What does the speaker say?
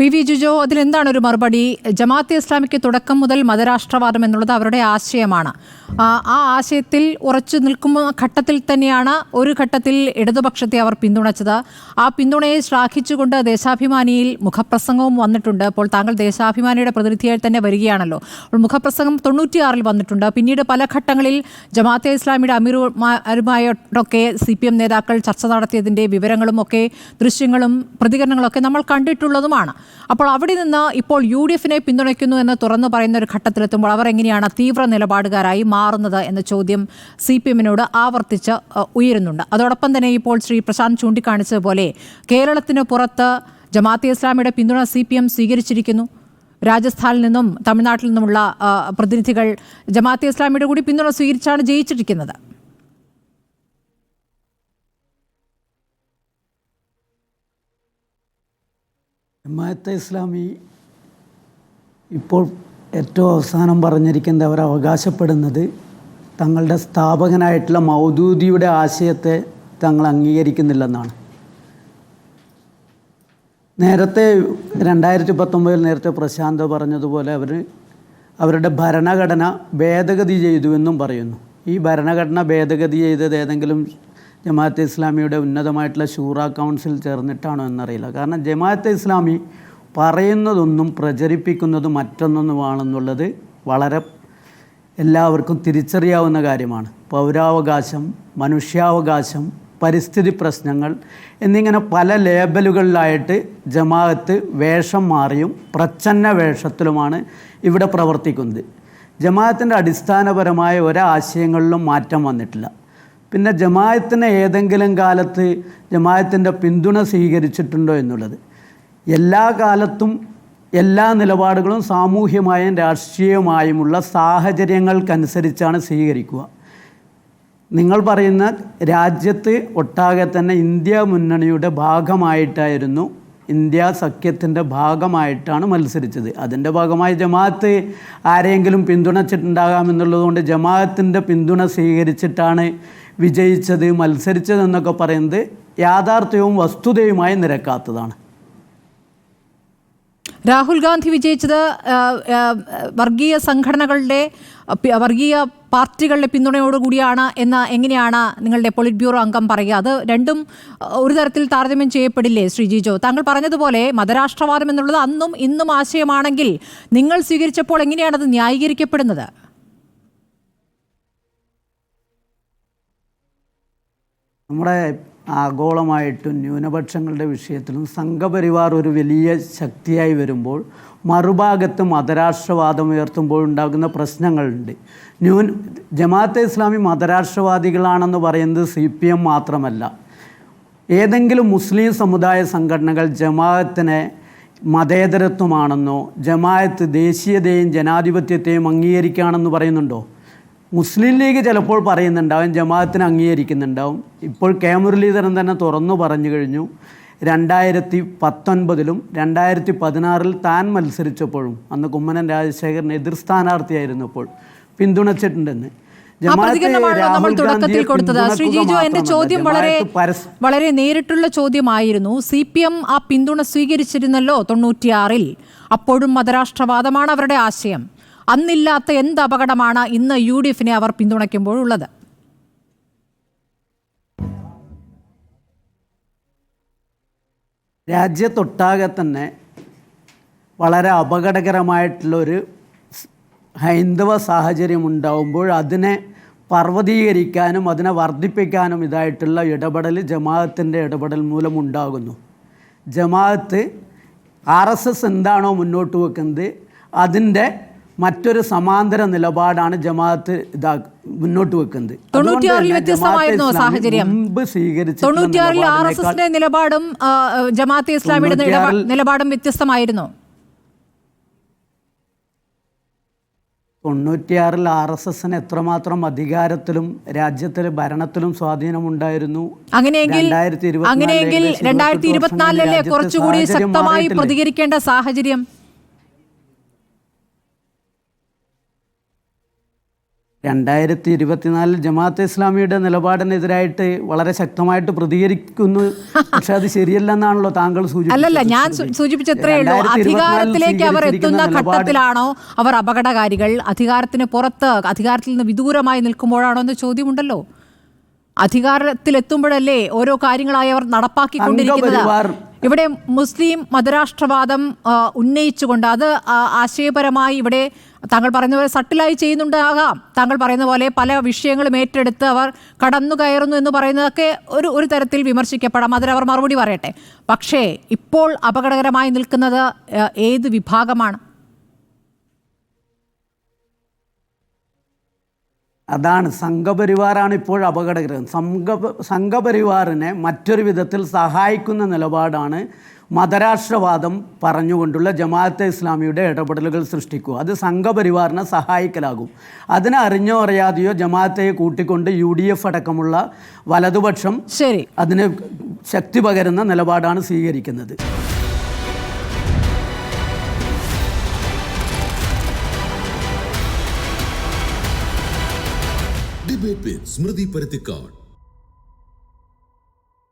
P V ജുജോ അതിലെന്താണ് ഒരു മറുപടി? ജമാഅത്തെ ഇസ്ലാമിക്ക് തുടക്കം മുതൽ മതരാഷ്ട്രവാദം എന്നുള്ളത് അവരുടെ ആശയമാണ്. ആ ആശയത്തിൽ ഉറച്ചു നിൽക്കുന്ന ഘട്ടത്തിൽ തന്നെയാണ് ഒരു ഘട്ടത്തിൽ ഇടതുപക്ഷത്തെ അവർ പിന്തുണച്ചത്. ആ പിന്തുണയെ ശ്ലാഘിച്ചുകൊണ്ട് ദേശാഭിമാനിയിൽ മുഖപ്രസംഗവും വന്നിട്ടുണ്ട്. അപ്പോൾ താങ്കൾ ദേശാഭിമാനിയുടെ പ്രതിനിധിയായി തന്നെ വരികയാണല്ലോ. അപ്പോൾ മുഖപ്രസംഗം തൊണ്ണൂറ്റിയാറിൽ വന്നിട്ടുണ്ട്. പിന്നീട് പല ഘട്ടങ്ങളിൽ ജമാഅത്തെ ഇസ്ലാമിയുടെ അമീറുമായൊക്കെ സി പി എം നേതാക്കൾ ചർച്ച നടത്തിയതിന്റെ വിവരങ്ങളും ഒക്കെ ദൃശ്യങ്ങളും പ്രതികരണങ്ങളൊക്കെ നമ്മൾ കണ്ടിട്ടുള്ളതുമാണ്. അപ്പോൾ അവിടെ നിന്ന് ഇപ്പോൾ യു ഡി എഫിനെ പിന്തുണയ്ക്കുന്നു എന്ന് തുറന്നു പറയുന്ന ഒരു ഘട്ടത്തിലെത്തുമ്പോൾ അവർ എങ്ങനെയാണ് തീവ്ര നിലപാടുകാരായി മാറുന്നത് എന്ന ചോദ്യം സി പി എമ്മിനോട് ആവർത്തിച്ച് ഉയരുന്നുണ്ട്. അതോടൊപ്പം തന്നെ ഇപ്പോൾ ശ്രീ പ്രശാന്ത് ചൂണ്ടിക്കാണിച്ചതുപോലെ കേരളത്തിന് പുറത്ത് ജമാഅത്തെ ഇസ്ലാമിയുടെ പിന്തുണ സി പി എം സ്വീകരിച്ചിരിക്കുന്നു. രാജസ്ഥാനിൽ നിന്നും തമിഴ്നാട്ടിൽ നിന്നുമുള്ള പ്രതിനിധികൾ ജമാഅത്തെ ഇസ്ലാമിയുടെ കൂടി പിന്തുണ സ്വീകരിച്ചാണ് ജയിച്ചിരിക്കുന്നത്. ജമാഅത്തെ ഇസ്ലാമി ഇപ്പോൾ ഏറ്റവും അവസാനം പറഞ്ഞിരിക്കുന്നത് അവർ അവകാശപ്പെടുന്നത് തങ്ങളുടെ സ്ഥാപകനായിട്ടുള്ള മൗദൂദിയുടെ ആശയത്തെ തങ്ങൾ അംഗീകരിക്കുന്നില്ലെന്നാണ്. നേരത്തെ രണ്ടായിരത്തി പത്തൊമ്പതിൽ നേരത്തെ പ്രശാന്ത് പറഞ്ഞതുപോലെ അവർ അവരുടെ ഭരണഘടന ഭേദഗതി ചെയ്തുവെന്നും പറയുന്നു. ഈ ഭരണഘടന ഭേദഗതി ചെയ്തത് ഏതെങ്കിലും ജമാഅത്തെ ഇസ്ലാമിയുടെ ഉന്നതമായിട്ടുള്ള ഷൂറ കൗൺസിൽ ചേർന്നിട്ടാണോ എന്നറിയില്ല. കാരണം ജമാഅത്തെ ഇസ്ലാമി പറയുന്നതൊന്നും പ്രചരിപ്പിക്കുന്നത് മറ്റൊന്നൊന്നുമാണെന്നുള്ളത് വളരെ എല്ലാവർക്കും തിരിച്ചറിയാവുന്ന കാര്യമാണ്. പൗരാവകാശം മനുഷ്യാവകാശം പരിസ്ഥിതി പ്രശ്നങ്ങൾ എന്നിങ്ങനെ പല ലേബലുകളിലായിട്ട് ജമാഅത്ത് വേഷം മാറിയും പ്രച്ഛന്ന വേഷത്തിലുമാണ് ഇവിടെ പ്രവർത്തിക്കുന്നത്. ജമാഅത്തിന്റെ അടിസ്ഥാനപരമായ ഒരാശയങ്ങളിലും മാറ്റം വന്നിട്ടില്ല. പിന്നെ ജമായത്തിന് ഏതെങ്കിലും കാലത്ത് ജമായത്തിന്റെ പിന്തുണ സ്വീകരിച്ചിട്ടുണ്ടോ എന്നുള്ളത്. എല്ലാ കാലത്തും എല്ലാ നിലപാടുകളും സാമൂഹ്യമായും രാഷ്ട്രീയമായുമുള്ള സാഹചര്യങ്ങൾക്കനുസരിച്ചാണ് സ്വീകരിക്കുക. നിങ്ങൾ പറയുന്ന രാജ്യത്ത് ഒട്ടാകെ തന്നെ ഇന്ത്യ മുന്നണിയുടെ ഭാഗമായിട്ടായിരുന്നു ഇന്ത്യ സഖ്യത്തിന്റെ ഭാഗമായിട്ടാണ് മത്സരിച്ചത്. അതിന്റെ ഭാഗമായി ജമാഅത്ത് ആരെയെങ്കിലും പിന്തുണച്ചിട്ടുണ്ടാകാമെന്നുള്ളതുകൊണ്ട് ജമാഅത്തിന്റെ പിന്തുണ സ്വീകരിച്ചിട്ടാണ് വിജയിച്ചത് മത്സരിച്ചത് എന്നൊക്കെ പറയുന്നത് യാഥാർത്ഥ്യവും വസ്തുതയുമായി നിരക്കാത്തതാണ്. രാഹുൽ ഗാന്ധി വിജയിച്ചത് വർഗീയ സംഘടനകളുടെ വർഗീയ പാർട്ടികളുടെ പിന്തുണയോടുകൂടിയാണ് എന്ന എങ്ങനെയാണ് നിങ്ങളുടെ പൊളിറ്റ് ബ്യൂറോ അംഗം പറയുക? അത് രണ്ടും ഒരു തരത്തിൽ താരതമ്യം ചെയ്യപ്പെടില്ലേ ശ്രീ ജിജോ? താങ്കൾ പറഞ്ഞതുപോലെ മതരാഷ്ട്രവാദം എന്നുള്ളത് അന്നും ഇന്നും ആശയമാണെങ്കിൽ നിങ്ങൾ സ്വീകരിച്ചപ്പോൾ എങ്ങനെയാണത് ന്യായീകരിക്കപ്പെടുന്നത്? നമ്മുടെ ആഗോളമായിട്ടും ന്യൂനപക്ഷങ്ങളുടെ വിഷയത്തിലും സംഘപരിവാർ ഒരു വലിയ ശക്തിയായി വരുമ്പോൾ മറുഭാഗത്ത് മതരാഷ്ട്രവാദം ഉയർത്തുമ്പോൾ ഉണ്ടാകുന്ന പ്രശ്നങ്ങളുണ്ട്. ന്യൂൻ ജമാഅത്തെ ഇസ്ലാമി മതരാഷ്ട്രവാദികളാണെന്ന് പറയുന്നത് സി പി എം മാത്രമല്ല. ഏതെങ്കിലും മുസ്ലിം സമുദായ സംഘടനകൾ ജമാഅത്തിനെ മതേതരത്വമാണെന്നോ ജമാഅത്ത് ദേശീയതയും ജനാധിപത്യത്തെയും അംഗീകരിക്കുകയാണെന്ന് പറയുന്നുണ്ടോ? മുസ്ലിം ലീഗ് ചിലപ്പോൾ പറയുന്നുണ്ടാവും ജമാഅത്തിന് അംഗീകരിക്കുന്നുണ്ടാവും. ഇപ്പോൾ കെ മുരളീധരൻ തന്നെ തുറന്നു പറഞ്ഞു കഴിഞ്ഞു. രണ്ടായിരത്തി പത്തൊൻപതിലും രണ്ടായിരത്തി പതിനാറിൽ താൻ മത്സരിച്ചപ്പോഴും അന്ന് കുമ്മനം രാജശേഖരൻ എതിർ സ്ഥാനാർത്ഥിയായിരുന്നപ്പോൾ പിന്തുണച്ചിട്ടുണ്ടെന്ന്. നമ്മൾ തുടക്കത്തിൽ കൊടുത്തത്. ശ്രീ ജിജു എന്റെ ചോദ്യം വളരെ വളരെ നേരിട്ടുള്ള ചോദ്യമായിരുന്നു. സി പി എം ആ പിന്തുണ സ്വീകരിച്ചിരുന്നല്ലോ തൊണ്ണൂറ്റിയാറിൽ. അപ്പോഴും മതരാഷ്ട്രവാദമാണ് അവരുടെ ആശയം. അന്നില്ലാത്ത എന്ത് അപകടമാണ് ഇന്ന് യു ഡി എഫിനെ അവർ പിന്തുണയ്ക്കുമ്പോഴുള്ളത്? രാജ്യത്തൊട്ടാകെ തന്നെ വളരെ അപകടകരമായിട്ടുള്ളൊരു ഹൈന്ദവ സാഹചര്യം ഉണ്ടാവുമ്പോൾ അതിനെ പർവതീകരിക്കാനും അതിനെ വർദ്ധിപ്പിക്കാനും ഇതായിട്ടുള്ള ഇടപെടൽ ജമാഅത്തിന്റെ ഇടപെടൽ മൂലം ഉണ്ടാകുന്നു ജമാഅത്ത് ആർ എസ് എസ് എന്താണോ മുന്നോട്ട് വെക്കുന്നത് അതിന്റെ മറ്റൊരു സമാന്തര നിലപാടാണ് ജമാഅത്ത് ഇതാ മുന്നോട്ട് വെക്കുന്നത്. തൊണ്ണൂറ്റിയാറിൽ വ്യത്യസ്തമായിരുന്നോ സാഹചര്യം? തൊണ്ണൂറ്റിയാറിൽ ആർ എസ് എസിന്റെ നിലപാടും ജമാഅത്തെ ഇസ്ലാമിയുടെ തൊണ്ണൂറ്റിയാറിൽ- നിലപാടും വ്യത്യസ്തമായിരുന്നോ. തൊണ്ണൂറ്റിയാറിൽ ആർ എസ് എസിന് എത്രമാത്രം അധികാരത്തിലും രാജ്യത്തിലെ ഭരണത്തിലും സ്വാധീനമുണ്ടായിരുന്നു അങ്ങനെയെങ്കിൽ അങ്ങനെയെങ്കിൽ രണ്ടായിരത്തി ഇരുപത്തിനാലിലെ കുറച്ചുകൂടി ശക്തമായി പ്രതികരിക്കേണ്ട സാഹചര്യം? രണ്ടായിരത്തി ഇരുപത്തിനാലിൽ ജമാഅത്തെ ഇസ്ലാമിയുടെ നിലപാടിനെതിരായിട്ട് വളരെ ശക്തമായിട്ട് പ്രതികരിക്കുന്നു. പക്ഷെ അത് ശരിയല്ലെന്നാണല്ലോ താങ്കൾ അല്ലല്ല ഞാൻ സൂചിപ്പിച്ചത്. സൂചിപ്പിച്ചത്രേ ഉള്ളൂ. അധികാരത്തിലേക്ക് അവർ എത്തുന്ന ഘട്ടത്തിലാണോ അവർ അപകടകാരികൾ? അധികാരത്തിന് പുറത്ത് അധികാരത്തിൽ നിന്ന് വിദൂരമായി നിൽക്കുമ്പോഴാണോ എന്ന് ചോദ്യമുണ്ടല്ലോ. അധികാരത്തിലെത്തുമ്പോഴല്ലേ ഓരോ കാര്യങ്ങളായി അവർ നടപ്പാക്കിക്കൊണ്ടിരിക്കുന്നത്. ഇവിടെ മുസ്ലിം മതരാഷ്ട്രവാദം ഉന്നയിച്ചുകൊണ്ട് അത് ആശയപരമായി ഇവിടെ താങ്കൾ പറയുന്ന പോലെ സട്ടിലായി ചെയ്യുന്നുണ്ടാകാം. താങ്കൾ പറയുന്ന പോലെ പല വിഷയങ്ങളും ഏറ്റെടുത്ത് അവർ കടന്നു കയറുന്നു എന്ന് പറയുന്നതൊക്കെ ഒരു ഒരു തരത്തിൽ വിമർശിക്കപ്പെടാം. അതിലവർ മറുപടി പറയട്ടെ. പക്ഷേ ഇപ്പോൾ അപകടകരമായി നിൽക്കുന്നത് ഏത് വിഭാഗമാണ്? അതാണ് സംഘപരിവാറാണ് ഇപ്പോൾ അപകടകരം. സംഘ സംഘപരിവാറിനെ മറ്റൊരു വിധത്തിൽ സഹായിക്കുന്ന നിലപാടാണ് മതരാഷ്ട്രവാദം പറഞ്ഞുകൊണ്ടുള്ള ജമാഅത്തെ ഇസ്ലാമിയുടെ ഇടപെടലുകൾ സൃഷ്ടിക്കുക. അത് സംഘപരിവാറിനെ സഹായിക്കലാകും. അതിനെ അറിഞ്ഞോ അറിയാതെയോ ജമാഅത്തെ കൂട്ടിക്കൊണ്ട് യു ഡി എഫ് അടക്കമുള്ള വലതുപക്ഷം ശരി. അതിന് ശക്തി പകരുന്ന നിലപാടാണ് സ്വീകരിക്കുന്നത്. இருப்பின் ஸ்மிருதி பருத்திக்காட்